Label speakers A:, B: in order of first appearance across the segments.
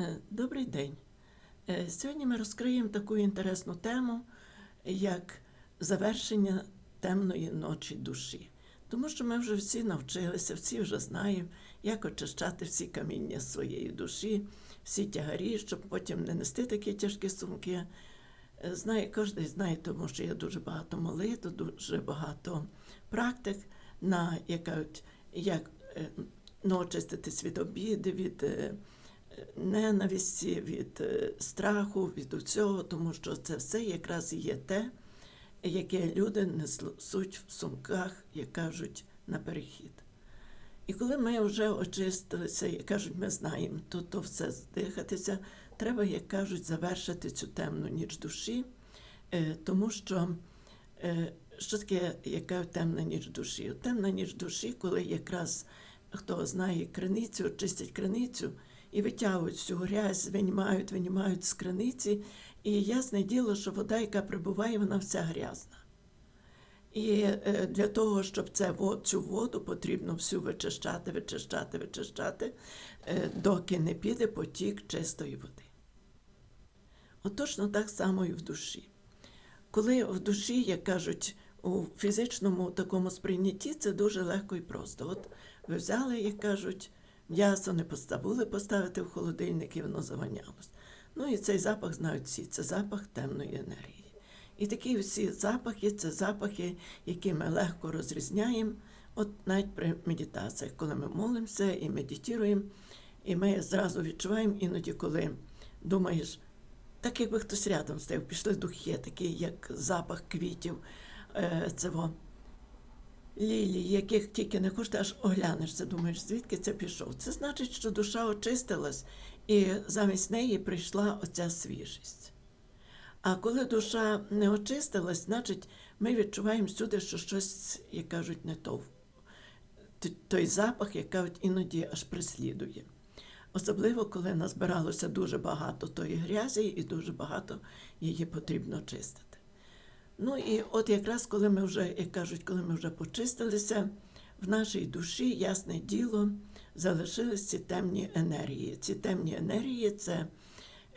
A: Е, Добрий день. Е, Сьогодні ми розкриємо таку інтересну тему, як завершення темної ночі душі. Тому що ми вже всі навчилися, всі вже знаємо, як очищати всі каміння своєї душі, всі тягарі, щоб потім не нести такі тяжкі сумки. Е, Знає, кожен знає, тому що є дуже багато молитв, дуже багато практик, на як, як ну, очиститись від обіди, від ненависті, від е, страху, від усього, тому що це все якраз є те, яке люди несуть в сумках, як кажуть, на перехід. І коли ми вже очистилися, як кажуть, ми знаємо, то, то все здихатися, треба, як кажуть, завершити цю темну ніч душі, е, тому що е, що таке, яка темна ніч душі? Темна ніч душі, коли якраз хто знає криницю, очистять криницю і витягують всю грязь, винімають, винімають з криниці. І ясне діло, що вода, яка прибуває, вона вся грязна. І е, для того, щоб це, цю воду потрібно всю вичищати, вичищати, вичищати, е, доки не піде потік чистої води. От так само і в душі. Коли в душі, як кажуть, у фізичному такому сприйнятті це дуже легко і просто. От ви взяли, як кажуть, м'ясо не поставили поставити в холодильник і воно завонялось. Ну і цей запах знають всі, це запах темної енергії. І такі всі запахи це запахи, які ми легко розрізняємо, от навіть при медитаціях, коли ми молимося і медитуємо, і ми зразу відчуваємо іноді, коли думаєш, так якби хтось рядом стояв, пішли духи, такі, як запах квітів, е, це лілії, яких тільки не хочеш, аж оглянешся, думаєш, звідки це пішов. Це значить, що душа очистилась, і замість неї прийшла оця свіжість. А коли душа не очистилась, значить ми відчуваємо всюди, що щось, як кажуть, не то. Той запах, як кажуть, іноді аж прислідує. Особливо, коли назбиралося дуже багато тої грязі і дуже багато її потрібно чистити. Ну і от якраз коли ми вже, як кажуть, коли ми вже почистилися, в нашій душі, ясне діло, залишились ці темні енергії. Ці темні енергії це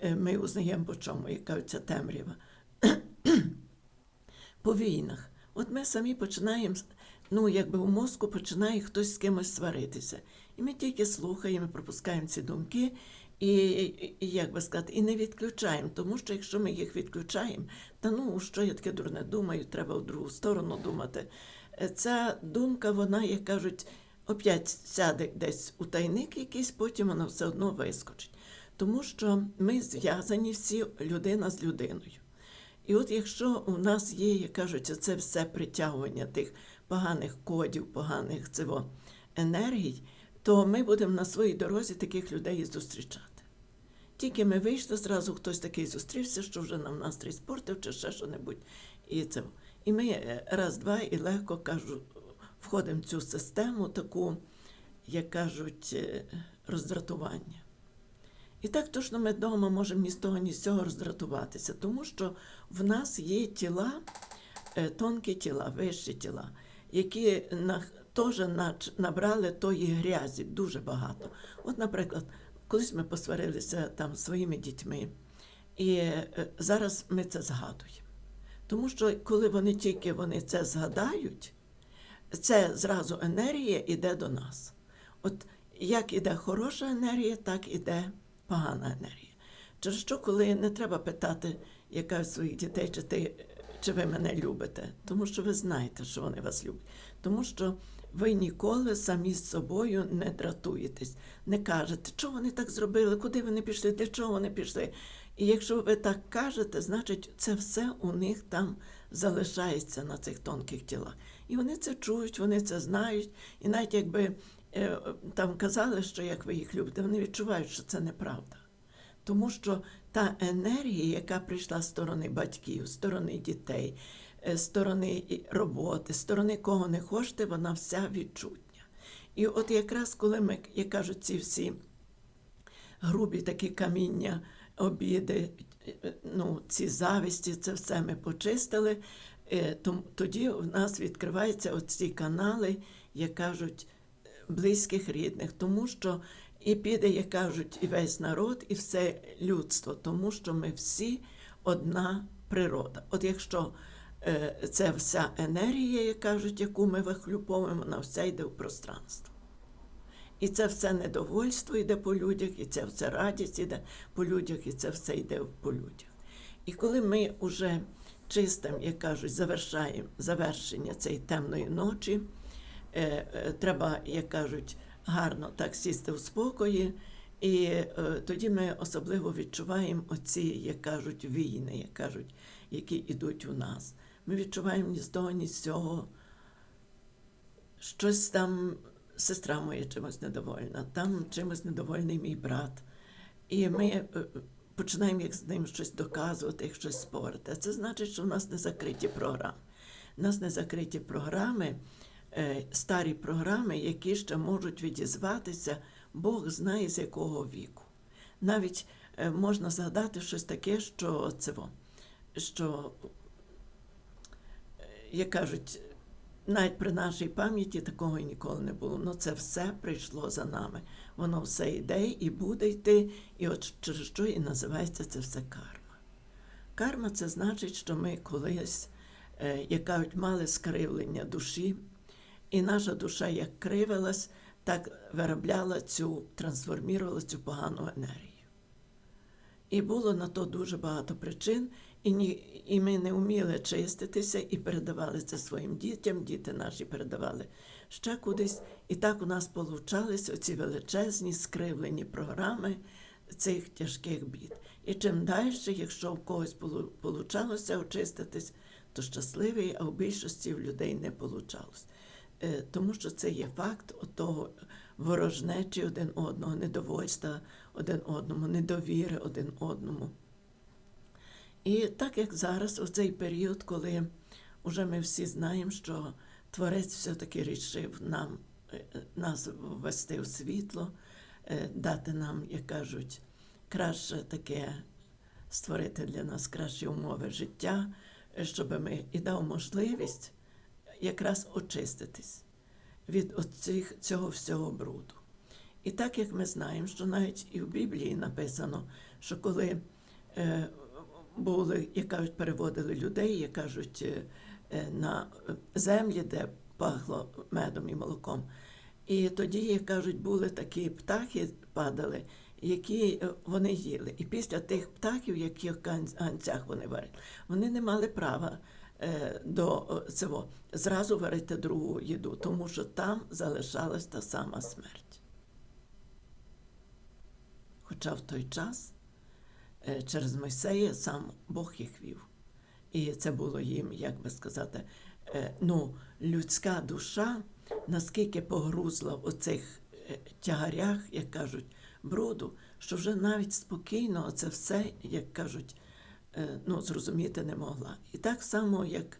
A: е, ми узнаємо по чому, як кажуть, це темрява. по війнах. От ми самі починаємо, ну якби у мозку починає хтось з кимось сваритися. І ми тільки слухаємо, пропускаємо ці думки, і, і, як би сказати, і не відключаємо. Тому що якщо ми їх відключаємо, та ну що я таке дурне думаю, треба в другу сторону думати. Е, Ця думка, вона, як кажуть, опять сяде десь у тайник якийсь, потім вона все одно вискочить. Тому що ми зв'язані всі людина з людиною. І от якщо у нас є, як кажуть, це все притягування тих поганих кодів, поганих цього енергій, то ми будемо на своїй дорозі таких людей зустрічати. Тільки ми вийшли, зразу хтось такий зустрівся, що вже нам настрій спортив чи ще що-небудь. І, це. і ми е, раз-два і легко кажу, входимо в цю систему, таку, як кажуть, е, роздратування. І так точно ми вдома можемо ні з того, ні з цього роздратуватися, тому що в нас є тіла, е, тонкі тіла, вищі тіла, які на, теж набрали тої грязі дуже багато. От, наприклад, колись ми посварилися там своїми дітьми, і е, зараз ми це згадуємо. Тому що коли вони тільки вони це згадають, це зразу енергія йде до нас. От як іде хороша енергія, так іде погана енергія. Через що, коли не треба питати, яка своїх дітей, чи, ти, чи ви мене любите, тому що ви знаєте, що вони вас люблять. Тому що ви ніколи самі з собою не дратуєтесь, не кажете, що вони так зробили, куди вони пішли, для чого вони пішли. І якщо ви так кажете, значить це все у них там залишається на цих тонких тілах. І вони це чують, вони це знають. І навіть якби е, там казали, що як ви їх любите, вони відчувають, що це неправда. Тому що та енергія, яка прийшла з сторони батьків, з сторони дітей, сторони роботи, сторони кого не хочете, вона вся відчутня. І от якраз коли ми, як кажуть, ці всі грубі такі каміння, обіди, е, ну, ці завісті, це все ми почистили. е, Тоді в нас відкриваються оці канали, як кажуть, близьких рідних, тому що і піде, як кажуть, і весь народ, і все людство, тому що ми всі одна природа. От якщо е, це вся енергія, як кажуть, яку ми вихлюповуємо, вона вся йде в пространство. І це все недовольство йде по людях, і це все радість йде по людях, і це все йде по людях. І коли ми вже чистим, як кажуть, завершаємо завершення цієї темної ночі, е, е, треба, як кажуть, гарно так сісти в спокої, і е, тоді ми особливо відчуваємо оці, як кажуть, війни, як кажуть, які йдуть у нас. Ми відчуваємо ні з того, ні з цього. Щось там сестра моя чимось недовольна, там чимось недовольний мій брат. І ми е, починаємо як з ним щось доказувати, як щось спорити. А це значить, що в нас не закриті програми. У нас не закриті програми, е, старі програми, які ще можуть відізватися, Бог знає з якого віку. Навіть е, можна згадати щось таке, що це, що, е, як кажуть, навіть при нашій пам'яті такого ніколи не було. Ну це все прийшло за нами. Воно все йде і буде йти, і от через що і називається це все карма. Карма це значить, що ми колись, е, як кажуть, мали скривлення душі, і наша душа як кривилась, так виробляла цю, трансформувала цю погану енергію. І було на то дуже багато причин, і, ні, і ми не вміли чиститися і передавали це своїм дітям, діти наші передавали ще кудись. І так у нас получались оці величезні скривлені програми цих тяжких бід. І чим далі, якщо в когось получалося очиститись, то щасливий, а в більшості в людей не получалось. Е, Тому що це є факт того ворожнечі один одного, недовольства один одному, недовіри один одному. І так як зараз, у цей період, коли вже ми всі знаємо, що Творець все-таки рішив нам е, нас ввести в світло, е, дати нам, як кажуть, краще таке створити для нас кращі умови життя, е, щоб ми і дав можливість якраз очиститись від оцих, цього всього бруду. І так як ми знаємо, що навіть і в Біблії написано, що коли е, були, як кажуть, переводили людей, як кажуть, е, на землі, де пахло медом і молоком. І тоді, як кажуть, були такі птахи, падали, які е, вони їли. І після тих птахів, які в ганцях вони варили, вони не мали права е, до цього зразу варити другу їду, тому що там залишалась та сама смерть. Хоча в той час е, через Мойсея сам Бог їх вів. І це було їм, як би сказати, е, ну, людська душа наскільки погрузла в оцих е, тягарях, як кажуть, бруду, що вже навіть спокійно це все, як кажуть, ну, зрозуміти не могла. І так само, як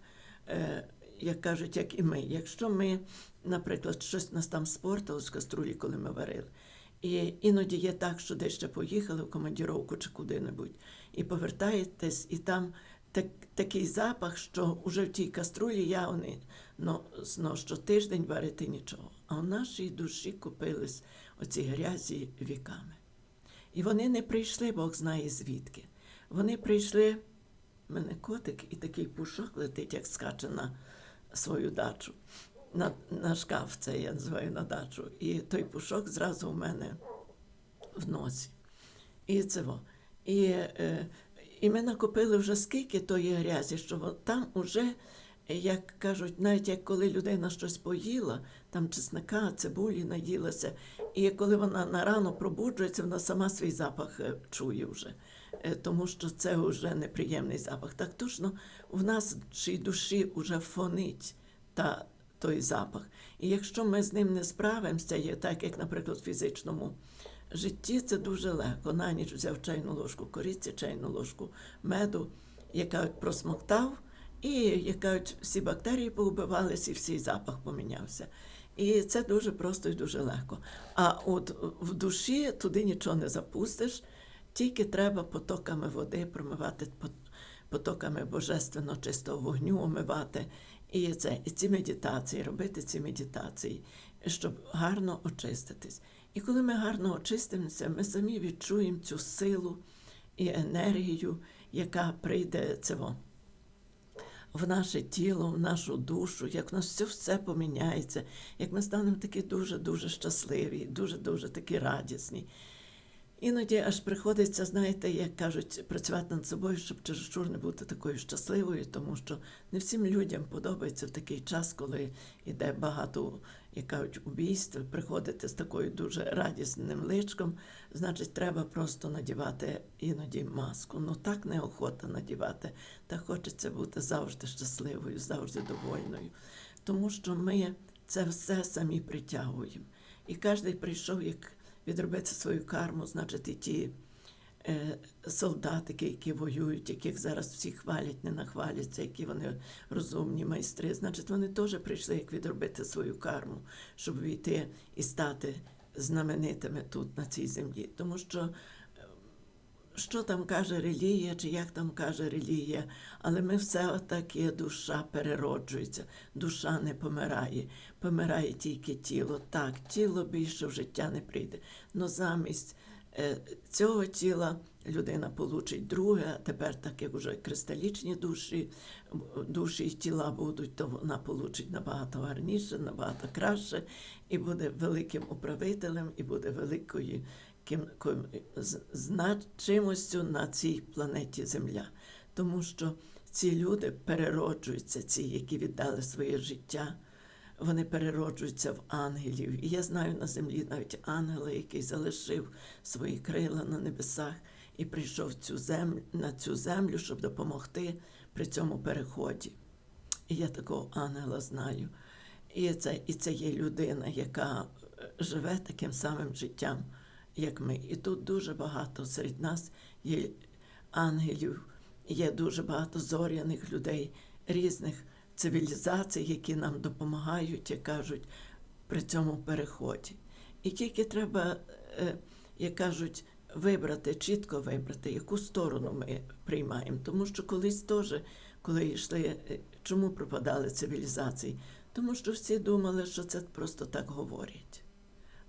A: як кажуть, як і ми. Якщо ми, наприклад, щось нас там спортило з каструлі, коли ми варили, і іноді є так, що десь ще поїхали в командіровку чи куди-небудь, і повертаєтесь, і там так, такий запах, що вже в тій каструлі явний, но, но що тиждень варити нічого. А в нашій душі купились оці грязі віками. І вони не прийшли, Бог знає звідки. Вони прийшли, в мене котик і такий пушок летить, як скаче на свою дачу на на шкаф, це я називаю на дачу. І той пушок зразу у мене в носі. І це во. І, е, і ми накопили вже скільки тої грязі, що там уже, як кажуть, навіть як коли людина щось поїла, там чеснока, цибулі наїлася, і коли вона на рано пробуджується, вона сама свій запах е, чує вже. Е, тому що це вже неприємний запах. Так точно в нас нашій душі вже фонить та той запах. І якщо ми з ним не справимося, є так, як, наприклад, в фізичному житті, це дуже легко. На ніч взяв чайну ложку кориці, чайну ложку меду, яка просмоктав, і яка всі бактерії поубивалися, і всій запах помінявся. І це дуже просто і дуже легко. А от в душі туди нічого не запустиш, тільки треба потоками води промивати потоками божественно чистого вогню, омивати. І це і ці медитації, робити ці медитації, щоб гарно очиститись. І коли ми гарно очистимося, ми самі відчуємо цю силу і енергію, яка прийде цього в наше тіло, в нашу душу, як в нас все, все поміняється, як ми станемо такі дуже-дуже щасливі, дуже-дуже такі радісні. Іноді аж приходиться, знаєте, як кажуть, працювати над собою, щоб чересчур не бути такою щасливою, тому що не всім людям подобається в такий час, коли йде багато, як кажуть, убійств, приходити з такою дуже радісним личком, значить, треба просто надівати іноді маску. Ну так неохота надівати, та хочеться бути завжди щасливою, завжди довольною. Тому що ми це все самі притягуємо. І кожен прийшов як відробити свою карму, значить, і ті е, солдатики, які воюють, яких зараз всі хвалять, не нахваляться, які вони розумні майстри, значить, вони теж прийшли як відробити свою карму, щоб війти і стати знаменитими тут, на цій землі. Тому що що там каже релігія, чи як там каже релігія, але ми все таки душа перероджується, душа не помирає, помирає тільки тіло. Так, тіло більше в життя не прийде. Но замість е, цього тіла людина получить друге, а тепер, так як вже кристалічні душі, душі і тіла будуть, то вона получить набагато гарніше, набагато краще, і буде великим управителем, і буде великою ким, ким, значимостю на цій планеті Земля. Тому що ці люди перероджуються, ці, які віддали своє життя, вони перероджуються в ангелів. І я знаю на землі навіть ангела, який залишив свої крила на небесах і прийшов цю землю, на цю землю, щоб допомогти при цьому переході. І я такого ангела знаю. І це, і це є людина, яка е, живе таким самим життям, як ми. І тут дуже багато серед нас є ангелів, є дуже багато зоряних людей, різних цивілізацій, які нам допомагають, як кажуть, при цьому переході. І тільки треба, е, як кажуть, вибрати, чітко вибрати, яку сторону ми приймаємо. Тому що колись теж, коли йшли, е, чому пропадали цивілізації? Тому що всі думали, що це просто так говорять.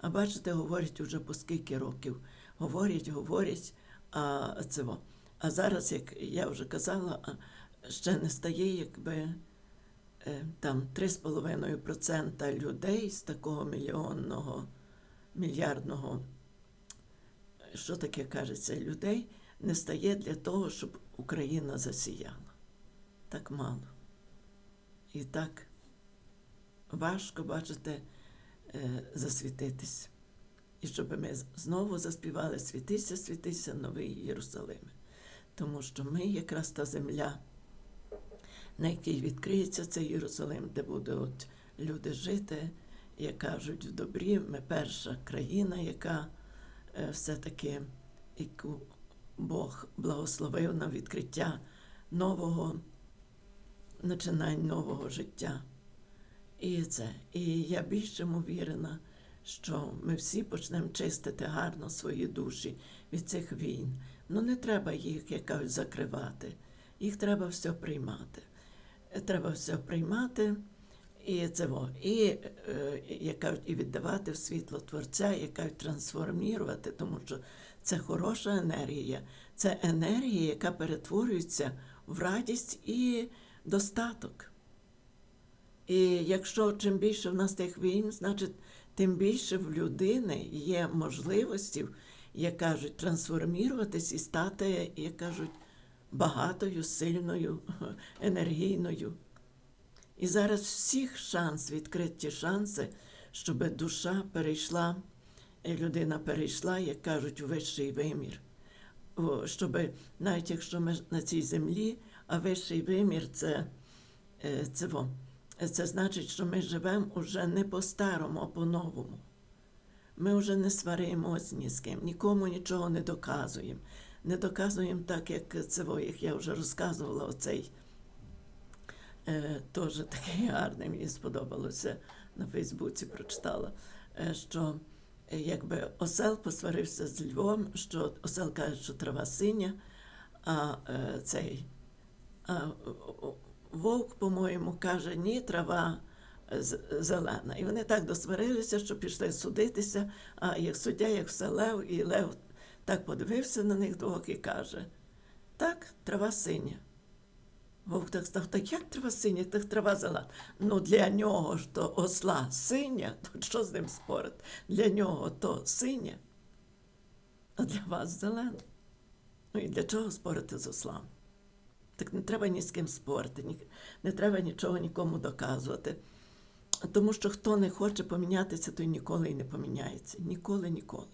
A: А бачите, говорять уже по скільки років. Говорять, говорять, а во. А зараз, як я вже казала, ще не стає, якби е, там 3,5% людей з такого мільйонного, мільярдного, що таке кажеться, людей не стає для того, щоб Україна засіяла. Так мало. І так важко, бачите, е, засвітитись. І щоб ми знову заспівали Світися, світися, новий Єрусалиме. Тому що ми якраз та земля, на якій відкриється цей Єрусалим, де будуть люди жити, як кажуть, в добрі. Ми перша країна, яка е, все-таки яку Бог благословив на відкриття нового, починань нового життя. І це. І я більш чим увірена, що ми всі почнемо чистити гарно свої душі від цих війн. Ну не треба їх якось закривати. Їх треба все приймати. Треба все приймати і це во. І, е, і віддавати в світло Творця, як кажуть, трансформувати, тому що це хороша енергія. Це енергія, яка перетворюється в радість і достаток. І якщо чим більше в нас тих війн, значить, тим більше в людини є можливості, як кажуть, трансформуватись і стати, як кажуть, багатою, сильною, енергійною. І зараз всіх шанс, відкриті шанси, щоб душа перейшла, е, людина перейшла, як кажуть, у вищий вимір. Щоб навіть якщо ми на цій землі, а вищий вимір це, е, це, во, це значить, що ми живемо уже не по-старому, а по-новому. Ми вже не сваримось ні з ким, нікому нічого не доказуємо. Не доказуємо так, як це, як я вже розказувала, оцей е, теж такий гарний, мені сподобалося на Фейсбуці, прочитала, е, що е, якби осел посварився з Львом, що осел каже, що трава синя, а е, цей а, вовк, по-моєму, каже, ні, трава зелена. І вони так досварилися, що пішли судитися. А як суддя, як все Лев, і Лев так подивився на них двох і каже: так, трава синя. Вовк так став, так як трава синя, так трава зелена. Ну для нього ж то осла синя, то що з ним спорити? Для нього то синя, а для вас зелена. Ну і для чого спорити з ослами? Так не треба ні з ким спорити, не треба нічого нікому доказувати. Тому що хто не хоче помінятися, той ніколи і не поміняється. Ніколи, ніколи.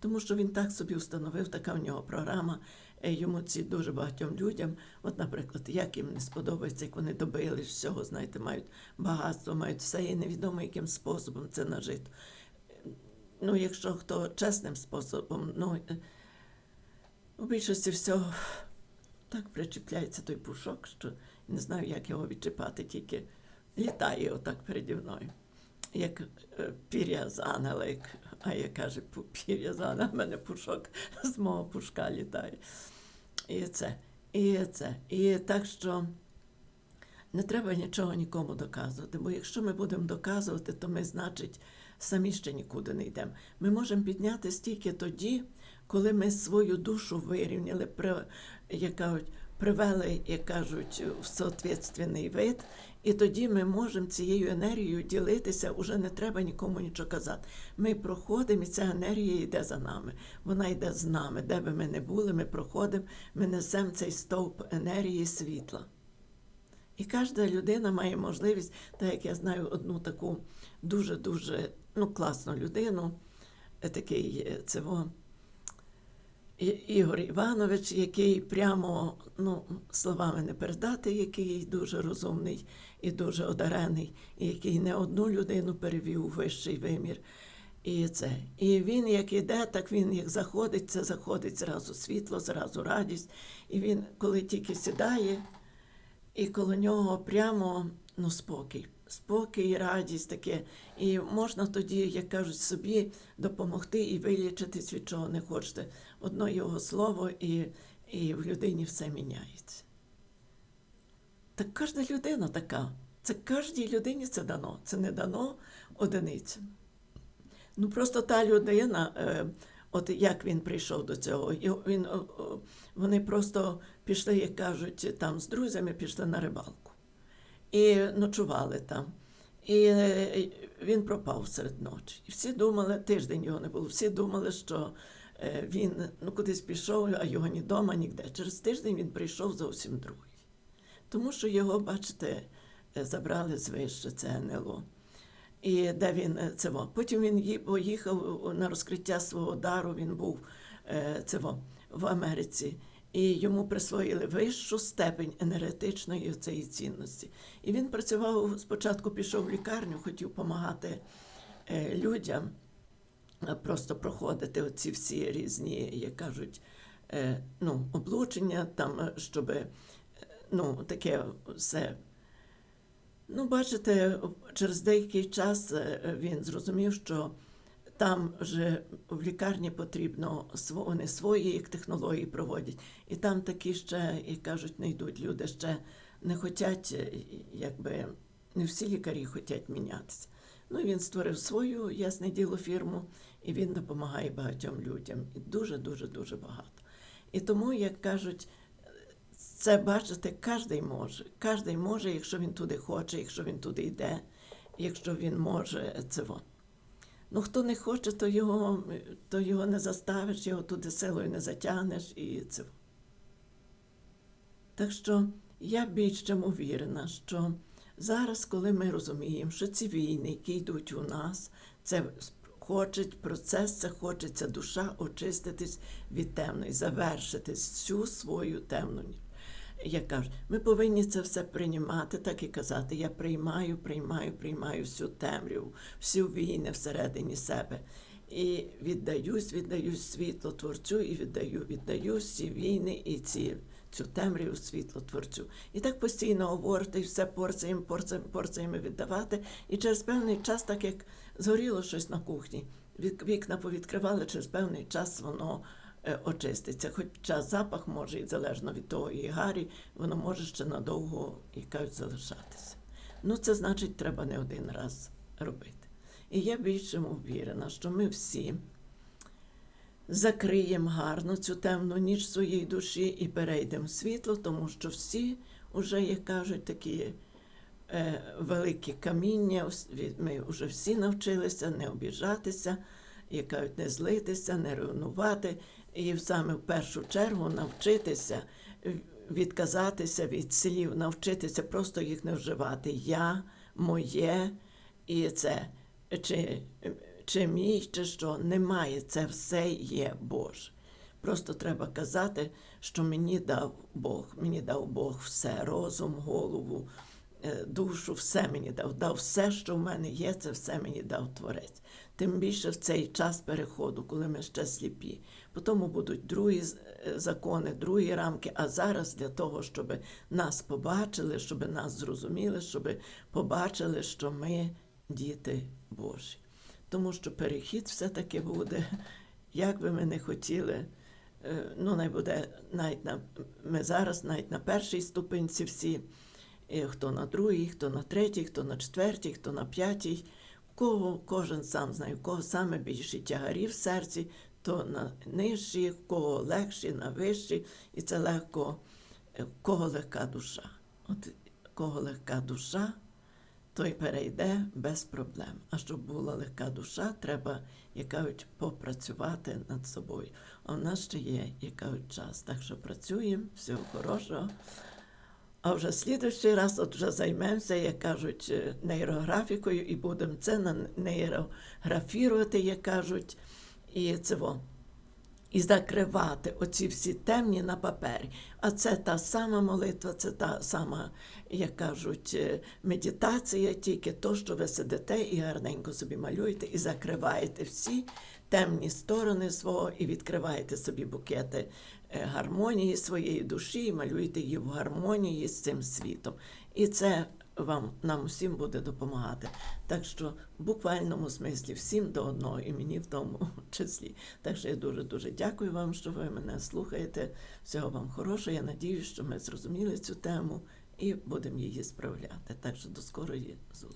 A: Тому що він так собі встановив, така в нього програма. е, Йому ці дуже багатьом людям, от, наприклад, як їм не сподобається, як вони добились всього, знаєте, мають багатство, мають все, і невідомо яким способом це нажито. Ну, якщо хто чесним способом, ну е, у більшості всього так причіпляється той пушок, що не знаю, як його відчіпати, тільки літає отак переді мною. Як е, пір'я з ангела, як, а я каже, пір'я з ангела, в мене пушок з мого пушка літає. І це, і це. І так що не треба нічого нікому доказувати, бо якщо ми будемо доказувати, то ми, значить, самі ще нікуди не йдемо. Ми можемо підняти стільки тоді, коли ми свою душу вирівняли, як кажуть, привели, як кажуть, в соответственний вид, і тоді ми можемо цією енергією ділитися, уже не треба нікому нічого казати. Ми проходимо, і ця енергія йде за нами. Вона йде з нами. Де би ми не були, ми проходимо, ми несемо цей стовп енергії світла. І кожна людина має можливість, так як я знаю одну таку дуже-дуже ну, класну людину, такий е, цього, Ігор Іванович, який прямо ну, словами не передати, який дуже розумний і дуже одарений, і який не одну людину перевів у вищий вимір. І це. І він як іде, так він як заходить, це заходить зразу світло, зразу радість. І він, коли тільки сідає, і коло нього прямо ну, спокій. Спокій, радість таке. І можна тоді, як кажуть, собі допомогти і вилічитись від чого не хочете. Одно його слово, і, і в людині все міняється. Так кожна людина така. Це кожній людині це дано. Це не дано одиницям. Ну просто та людина, е, от як він прийшов до цього, і він, вони просто пішли, як кажуть, там з друзями пішли на рибалку і ночували там. І е, він пропав серед ночі. І всі думали, тиждень його не було, всі думали, що він ну, кудись пішов, а його ні вдома, ніде. Через тиждень він прийшов зовсім другий. Тому що його, бачите, е, забрали звище, це НЛО. І де він е, це во. Потім він поїхав на розкриття свого дару. Він був е, це во, в Америці, і йому присвоїли вищу степень енергетичної цієї цінності. І він працював спочатку, пішов в лікарню, хотів допомагати е, людям, е, просто проходити оці всі різні, як кажуть, е, ну, облучення, там, е, щоб е, ну, таке все Ну, бачите, через деякий час він зрозумів, що там вже в лікарні потрібно вони свої як технології проводять. І там такі ще, як кажуть, не йдуть люди, ще не хочуть, якби не всі лікарі хочуть мінятися. Ну, він створив свою, ясне діло, фірму, і він допомагає багатьом людям. І дуже, дуже, багато. І тому, як кажуть, це бачите, кожен може. Кожен може, якщо він туди хоче, якщо він туди йде, якщо він може це. Ну, хто не хоче, то його, то його не заставиш, його туди силою не затягнеш і це. Так що я більш чим увірена, що зараз, коли ми розуміємо, що ці війни, які йдуть у нас, це хочуть процес, це хочеться душа очиститись від темної, завершити всю свою темну. ніч. Я кажу, ми повинні це все приймати, так і казати. Я приймаю, приймаю, приймаю всю темряву, всю війни всередині себе. І віддаюсь, віддаюсь світло творцю, і віддаю, віддаю всі війни і ці, цю темряву світло творцю. І так постійно говорити, і все порціями, порціями, порціями віддавати. І через певний час, так як згоріло щось на кухні, вікна повідкривали, через певний час воно е, очиститься. Хоча запах може, і залежно від того, і гарі, воно може ще надовго, і кажуть, залишатися. ну це значить, треба не один раз робити. І я більше впевнена, що ми всі закриємо гарно цю темну ніч своєї душі і перейдемо в світло, тому що всі вже, як кажуть, такі е, великі каміння, ми вже всі навчилися не обіжатися, як кажуть, не злитися, не ревнувати. І саме в першу чергу навчитися відказатися від слів, навчитися просто їх не вживати. Я, моє, і це чи, чи мій, чи що немає. Це все є Боже. Просто треба казати, що мені дав Бог. Мені дав Бог все, розум, голову, е, душу, все мені дав. Дав все, що в мене є, це все мені дав Творець. Тим більше в цей час переходу, коли ми ще сліпі. Потім будуть другі е, закони, другі рамки. А зараз для того, щоб нас побачили, щоб нас зрозуміли, щоб побачили, що ми діти Божі. Тому що перехід все-таки буде, як би ми не хотіли. Е, Ну, не буде навіть на ми зараз навіть на першій ступенці всі, е, хто на другій, хто на третій, хто на четвертій, хто на п'ятій. Кого кожен сам знає, в кого саме більші тягарі в серці, то на нижчі, в кого легші, на вищі, і це легко, е, в кого легка душа. От кого легка душа, той перейде без проблем. А щоб була легка душа, треба, як кажуть, попрацювати над собою. А в нас ще є, як кажуть, час. Так що працюємо, всього хорошого. А вже слідуючий раз от вже займемося, як кажуть, е, нейрографікою і будемо це нейрографірувати, як кажуть, і це во. І закривати оці всі темні на папері. А це та сама молитва, це та сама, як кажуть, е, медитація, тільки то, що ви сидите і гарненько собі малюєте, і закриваєте всі темні сторони свого, і відкриваєте собі букети е, гармонії своєї душі, і малюєте її в гармонії з цим світом. І це вам нам усім буде допомагати. Так що в буквальному смислі всім до одного, і мені в тому числі. Так що я дуже дуже дякую вам, що ви мене слухаєте. Всього вам хорошого. Я надію, що ми зрозуміли цю тему і будемо її справляти. Так що до скорої зустрічі.